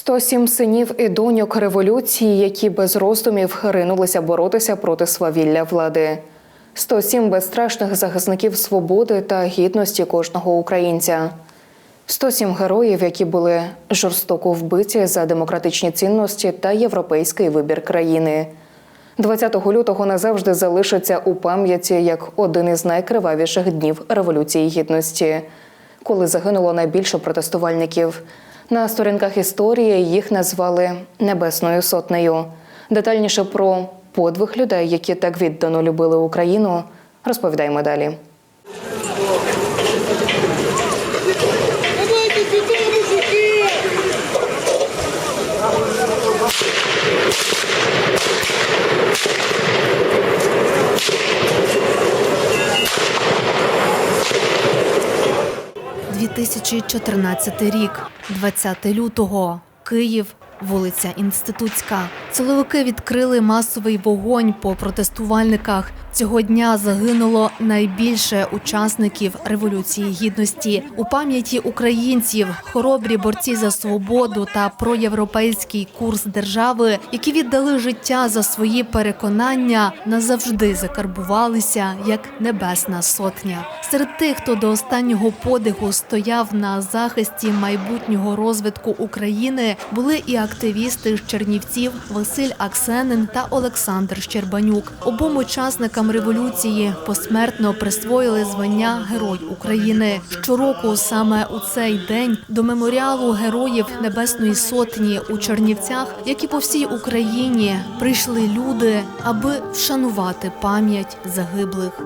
107 синів і доньок революції, які без роздумів ринулися боротися проти свавілля влади. 107 безстрашних захисників свободи та гідності кожного українця. 107 героїв, які були жорстоко вбиті за демократичні цінності та європейський вибір країни. 20 лютого назавжди залишиться у пам'яті як один із найкривавіших днів Революції Гідності, коли загинуло найбільше протестувальників. На сторінках історії їх назвали Небесною сотнею. Детальніше про подвиг людей, які так віддано любили Україну, розповідаємо далі. 2014 рік, 20 лютого, Київ, вулиця Інститутська. Силовики відкрили масовий вогонь по протестувальниках. Цього дня загинуло найбільше учасників революції гідності у пам'яті українців, хоробрі борці за свободу та проєвропейський курс держави, які віддали життя за свої переконання, назавжди закарбувалися як небесна сотня. Серед тих, хто до останнього подиху стояв на захисті майбутнього розвитку України, були і активісти з Чернівців Василь Аксенин та Олександр Щербанюк. Обом учасникам революції посмертно присвоїли звання Герой України. Щороку саме у цей день до меморіалу героїв Небесної Сотні у Чернівцях, як і по всій Україні, прийшли люди, аби вшанувати пам'ять загиблих.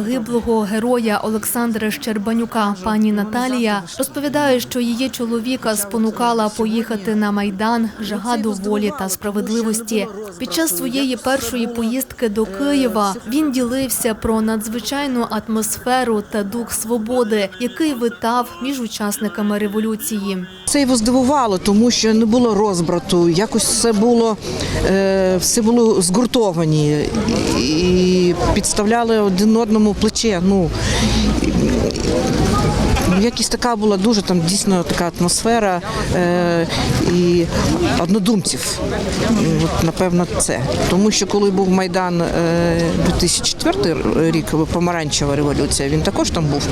Загиблого героя Олександра Щербанюка, пані Наталія, розповідає, що її чоловіка спонукала поїхати на майдан жага до волі та справедливості. Під час своєї першої поїздки до Києва він ділився про надзвичайну атмосферу та дух свободи, який витав між учасниками революції. Це його здивувало, тому що не було розбрату. Якось все було е, все було згуртовані і підставляли один одному плече. Ну і- якась така була дуже там дійсно така атмосфера е, і однодумців. От напевно, це тому, що коли був майдан е, 2004 рік, помаранчева революція, він також там був.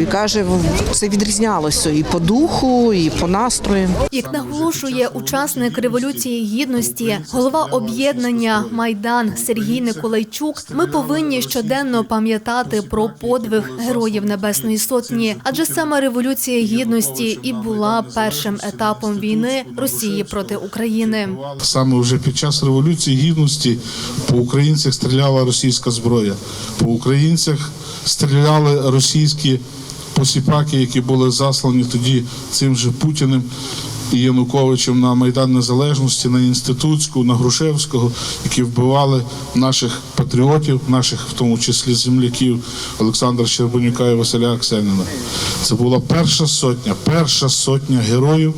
І каже, це відрізнялося і по духу, і по настрою. Як наголошує учасник революції гідності, голова об'єднання Майдан Сергій Николайчук, ми повинні щоденно пам'ятати про подвиг героїв Небесної Сотні, адже саме революція гідності і була першим етапом війни Росії проти України. Саме вже під час революції гідності по українцях стріляла російська зброя. По українцях стріляли російські посіпаки, які були заслані тоді цим же Путіним і Януковичем на Майдан Незалежності, на Інститутську, на Грушевського, які вбивали наших патріотів, наших, в тому числі земляків Олександра Щербанюка і Василя Аксенина. Це була перша сотня, перша сотня героїв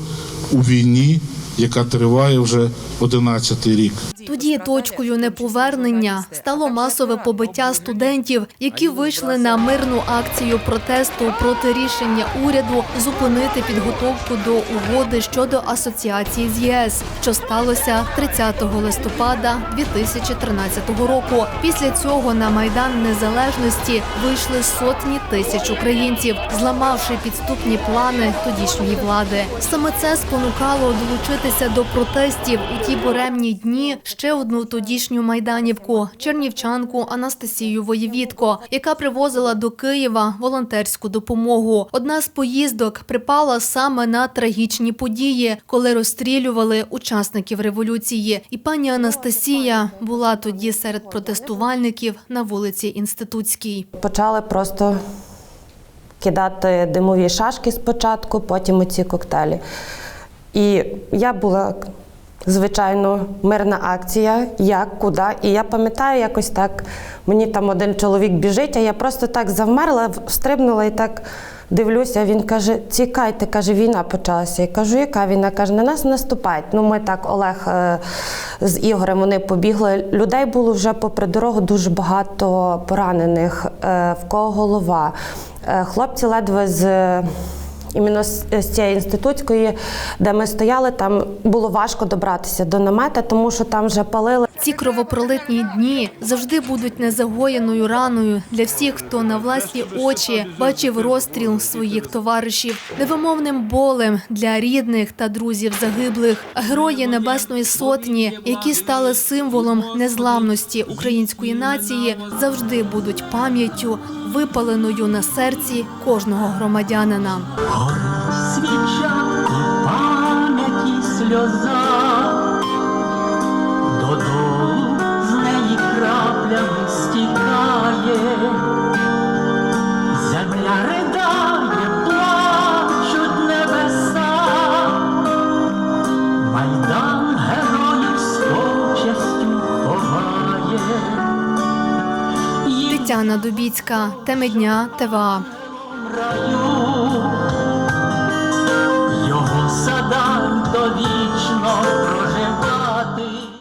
у війні, яка триває вже 11-й рік. Тоді точкою неповернення стало масове побиття студентів, які вийшли на мирну акцію протесту проти рішення уряду зупинити підготовку до угоди щодо асоціації з ЄС, що сталося 30 листопада 2013 року. Після цього на майдан незалежності вийшли сотні тисяч українців, зламавши підступні плани тодішньої влади. Саме це спонукало долучитися до протестів у ті буремні дні ще одну тодішню майданівку чернівчанку Анастасію Воєвідко, яка привозила до Києва волонтерську допомогу. Одна з поїздок припала саме на трагічні події, коли розстрілювали учасників революції. І пані Анастасія була тоді серед протестувальників на вулиці Інститутській. Почали просто кидати димові шашки спочатку, потім оці коктейлі. І я була, звичайно, мирна акція, як, куди. І я пам'ятаю, якось так, мені там один чоловік біжить, а я просто так завмерла, стрибнула і так Дивлюся, він каже: тікайте, каже, війна почалася. Я кажу, яка війна? Каже, на нас наступають. Ну, ми так, Олег е, з Ігорем вони побігли. Людей було вже попри дорогу дуже багато поранених, е, в кого голова. Е, Хлопці ледве з. Іменно з цієї інститутської, де ми стояли, там було важко добратися до намета, тому що там вже палили. Ці кровопролитні дні завжди будуть незагоєною раною для всіх, хто на власні очі бачив розстріл своїх товаришів, невимовним болем для рідних та друзів загиблих, а герої Небесної Сотні, які стали символом незламності української нації, завжди будуть пам'яттю, випаленою на серці кожного громадянина. земля ридає, плачуть небеса, майдан героїв з почестю ховає. Тетяна Дубіцька, теми дня, тева. Його садан довічно.